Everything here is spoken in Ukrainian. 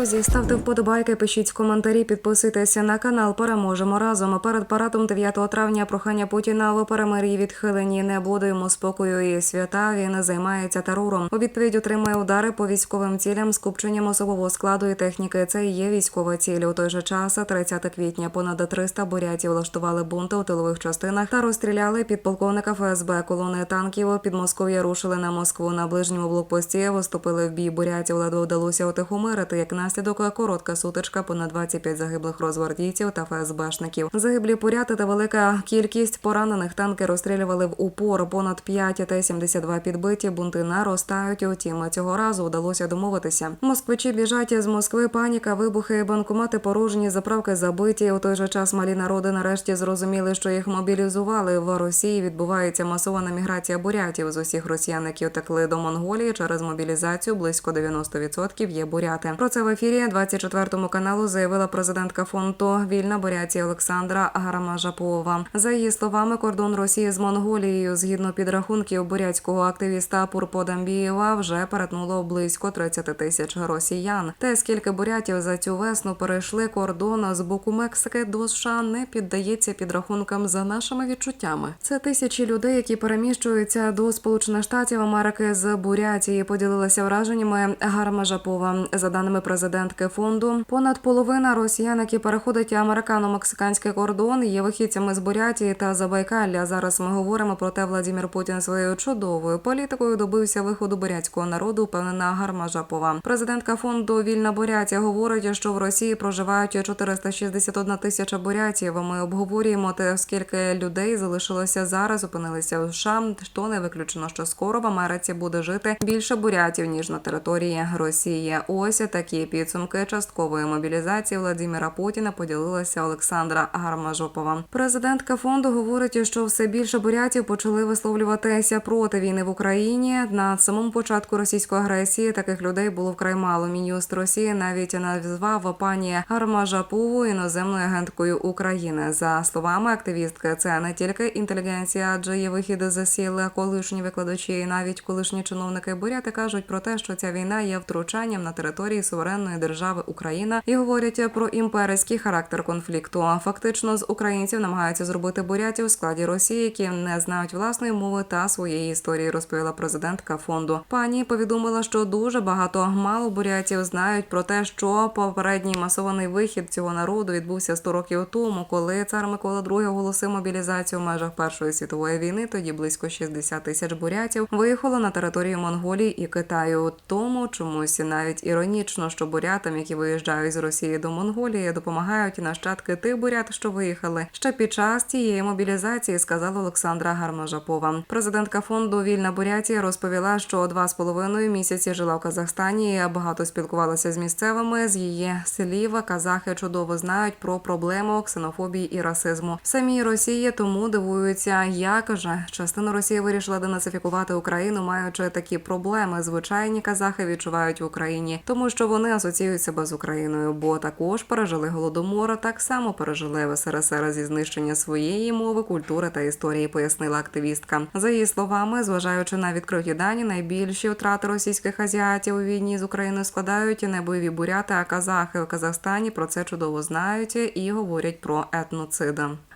Друзі, ставте вподобайки, пишіть коментарі, підписуйтеся на канал. Переможемо разом. Перед парадом 9 травня прохання Путіна в перемир'ї відхилені. Не буде спокою і свята. Він займається терором. У відповідь отримує удари по військовим цілям, скупченням особового складу і техніки. Це і є військова ціль. У той же час, 30 квітня, понад 300 бурятів влаштували бунти у тилових частинах та розстріляли підполковника ФСБ. Колони танків під Москов'я рушили на Москву. На ближньому блокпості виступили в бій бурятів. Ледве вдалося утихомирити. Як наслідок коротка сутичка, понад 25 загиблих розвардійців та ФСБшників. Загиблі буряти та велика кількість поранених танки розстрілювали в упор. Понад 5 Т-72 підбиті. Бунти наростають. Утім, цього разу вдалося домовитися. Москвичі біжать з Москви. Паніка, вибухи, банкомати порожні, заправки забиті. У той же час малі народи нарешті зрозуміли, що їх мобілізували. В Росії відбувається масована міграція бурятів. З усіх росіян, які утекли до Монголії через мобілізацію, близько 90% є буряти. Про це в ефірі 24 каналу заявила президентка фонду Вільна Бурятія Олександра Гарамажапова. За її словами, кордон Росії з Монголією, згідно підрахунків бурятського активіста Пурподамбієва, вже перетнуло близько 30 тисяч росіян. Те, скільки бурятів за цю весну перейшли кордон з боку Мексики до США, не піддається підрахункам за нашими відчуттями. Це тисячі людей, які переміщуються до Сполучених Штатів Америки з Бурятії. Поділилася враженнями Гармажапова. За даними президентки фонду, понад половина росіян, які переходять американо-мексиканський кордон, є вихідцями з Бурятії та Забайкалля. Зараз ми говоримо про те, Владимир Путін своєю чудовою політикою добився виходу бурятського народу. Впевнена Гармажапова. Президентка фонду Вільна Бурятія говорить, що в Росії проживають 461 тисяча бурятів. Ми обговорюємо те, скільки людей залишилося зараз, опинилися в США. Що не виключено, що скоро в Америці буде жити більше бурятів ніж на території Росії. Ось такі підсумки часткової мобілізації Владимира Путіна поділилася Олександра Гармажопова. Президентка фонду говорить, що все більше бурятів почали висловлюватися проти війни в Україні. На самому початку російської агресії таких людей було вкрай мало. Мін'юст Росії навіть назвав пані Гармажапову іноземною агенткою України. За словами активістки, це не тільки інтелігенція, адже є вихід з сіл колишні викладачі, і навіть колишні чиновники буряти кажуть про те, що ця війна є втручанням на території суверенної держави Україна і говорять про імперський характер конфлікту. Фактично з українців намагаються зробити бурятів у складі Росії, які не знають власної мови та своєї історії, розповіла президентка фонду. Пані повідомила, що дуже багато мало бурятів знають про те, що попередній масований вихід цього народу відбувся 100 років тому, коли цар Микола II оголосив мобілізацію в межах Першої світової війни. Тоді близько 60 тисяч бурятів виїхало на територію Монголії і Китаю. Тому чомусь навіть іронічно, що бурятам, які виїжджають з Росії до Монголії, допомагають нащадки тих бурят, що виїхали ще під час цієї мобілізації, сказала Олександра Гармажапова. Президентка фонду Вільна Бурятія розповіла, що два з половиною місяці жила в Казахстані. і Багато спілкувалася з місцевими. З її слів казахи чудово знають про проблему ксенофобії і расизму. В самій Росії тому дивуються, як же частина Росії вирішила денацифікувати Україну, маючи такі проблеми. Звичайні казахи відчувають в Україні, тому що вони асоціюють себе з Україною, бо також пережили голодомор, так само пережили в СРСР зі знищення своєї мови, культури та історії, пояснила активістка. За її словами, зважаючи на відкриті дані, найбільші втрати російських азіатів у війні з Україною складають не бойові буряти, а казахи в Казахстані про це чудово знають і говорять про етноцид.